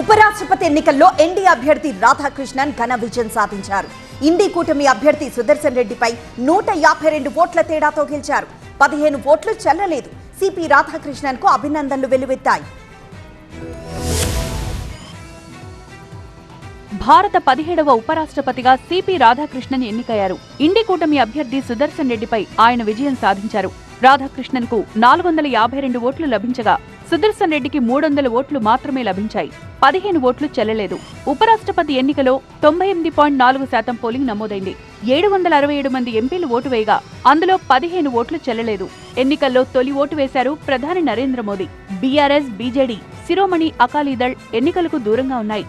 ఉపరాష్ట్రపతి ఎన్నికల్లో ఎన్డీ అభ్యర్థి రాధాకృష్ణన్ ఘన విజయం సాధించారు. ఇండి కూటమి అభ్యర్థి సుదర్శన్ రెడ్డిపై నూట యాభై రెండు ఓట్ల తేడాతో గెలిచారు. పదిహేను ఓట్లు చెల్లలేదు. సిపి రాధాకృష్ణన్కు అభినందనలు వెల్లువెత్తాయి. భారత పదిహేడవ ఉపరాష్ట్రపతిగా సిపి రాధాకృష్ణన్ ఎన్నికయ్యారు. ఇండి కూటమి అభ్యర్థి సుదర్శన్ రెడ్డిపై ఆయన విజయం సాధించారు. రాధాకృష్ణన్కు నాలుగు వందల యాభై రెండు ఓట్లు లభించగా సుదర్శన్ రెడ్డికి మూడు వందల ఓట్లు మాత్రమే లభించాయి. పదిహేను ఓట్లు చెల్లలేదు. ఉపరాష్ట్రపతి ఎన్నికలో తొంభై ఎనిమిది పాయింట్ నాలుగు శాతం పోలింగ్ నమోదైంది. ఏడు వందల అరవై ఏడు మంది ఎంపీలు ఓటు వేయగా అందులో పదిహేను ఓట్లు చెల్లలేదు. ఎన్నికల్లో తొలి ఓటు వేశారు ప్రధాని నరేంద్ర మోదీ. బీఆర్ఎస్ బీజేడీ శిరోమణి అకాలీదళ్ ఎన్నికలకు దూరంగా ఉన్నాయి.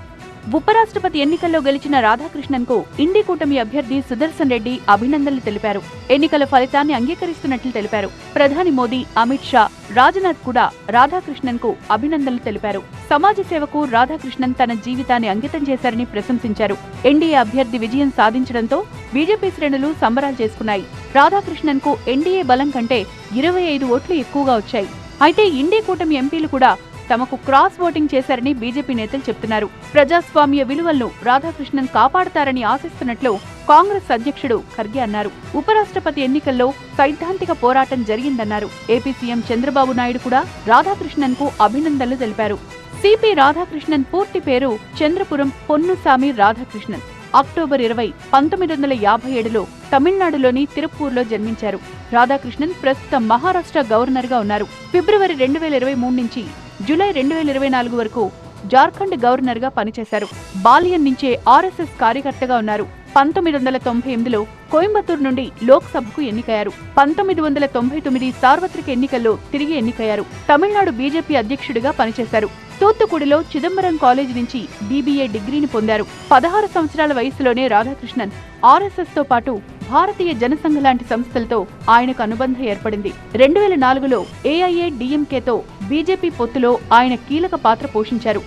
ఉపరాష్ట్రపతి ఎన్నికల్లో గెలిచిన రాధాకృష్ణన్కు ఇండి కూటమి అభ్యర్థి సుదర్శన్ రెడ్డి అభినందనలు తెలిపారు. ఎన్నికల ఫలితాన్ని అంగీకరిస్తున్నట్లు తెలిపారు. ప్రధాని మోదీ అమిత్ షా రాజ్నాథ్ కూడా రాధాకృష్ణన్కు అభినందనలు తెలిపారు. సమాజ సేవకు రాధాకృష్ణన్ తన జీవితాన్ని అంకితం చేశారని ప్రశంసించారు. ఎన్డీఏ అభ్యర్థి విజయం సాధించడంతో బీజేపీ శ్రేణులు సంబరాలు చేసుకున్నాయి. రాధాకృష్ణన్కు ఎన్డీఏ బలం కంటే ఇరవై ఐదు ఓట్లు ఎక్కువగా వచ్చాయి. అయితే ఇండి కూటమి ఎంపీలు కూడా తమకు క్రాస్ ఓటింగ్ చేశారని బీజేపీ నేతలు చెప్తున్నారు. ప్రజాస్వామ్య విలువలను రాధాకృష్ణన్ కాపాడతారని ఆశిస్తున్నట్లు కాంగ్రెస్ అధ్యక్షుడు ఖర్గే అన్నారు. ఉపరాష్ట్రపతి ఎన్నికల్లో సైద్ధాంతిక పోరాటం జరిగిందన్నారు. ఏపీ సీఎం చంద్రబాబు నాయుడు కూడా రాధాకృష్ణన్కు అభినందనలు తెలిపారు. సిపి రాధాకృష్ణన్ పూర్తి పేరు చంద్రపురం పొన్నుసామి రాధాకృష్ణన్. అక్టోబర్ ఇరవై పంతొమ్మిది వందల యాభై ఏడులో తమిళనాడులోని తిరుపూర్లో జన్మించారు. రాధాకృష్ణన్ ప్రస్తుతం మహారాష్ట్ర గవర్నర్గా ఉన్నారు. ఫిబ్రవరి రెండు వేల ఇరవై మూడు నుంచి జూలై రెండు వేల ఇరవై నాలుగు వరకు జార్ఖండ్ గవర్నర్గా పనిచేశారు. బాల్యం నుంచే ఆర్ఎస్ఎస్ కార్యకర్తగా ఉన్నారు. పంతొమ్మిది వందల తొంభై ఎనిమిదిలో కోయంబత్తూరు నుండి లోక్సభకు ఎన్నికయ్యారు. పంతొమ్మిది వందల తొంభై తొమ్మిది సార్వత్రిక ఎన్నికల్లో తిరిగి ఎన్నికయ్యారు. తమిళనాడు బీజేపీ అధ్యక్షుడిగా పనిచేశారు. తూత్తుకుడిలో చిదంబరం కాలేజీ నుంచి బీబీఏ డిగ్రీని పొందారు. పదహారు సంవత్సరాల వయసులోనే రాధాకృష్ణన్ ఆర్ఎస్ఎస్తో పాటు భారతీయ జనసంఘ లాంటి సంస్థలతో ఆయనకు అనుబంధం ఏర్పడింది. రెండు వేల నాలుగులో ఏఐఏ డిఎంకేతో బీజేపీ పొత్తులో ఆయన కీలక పాత్ర పోషించారు.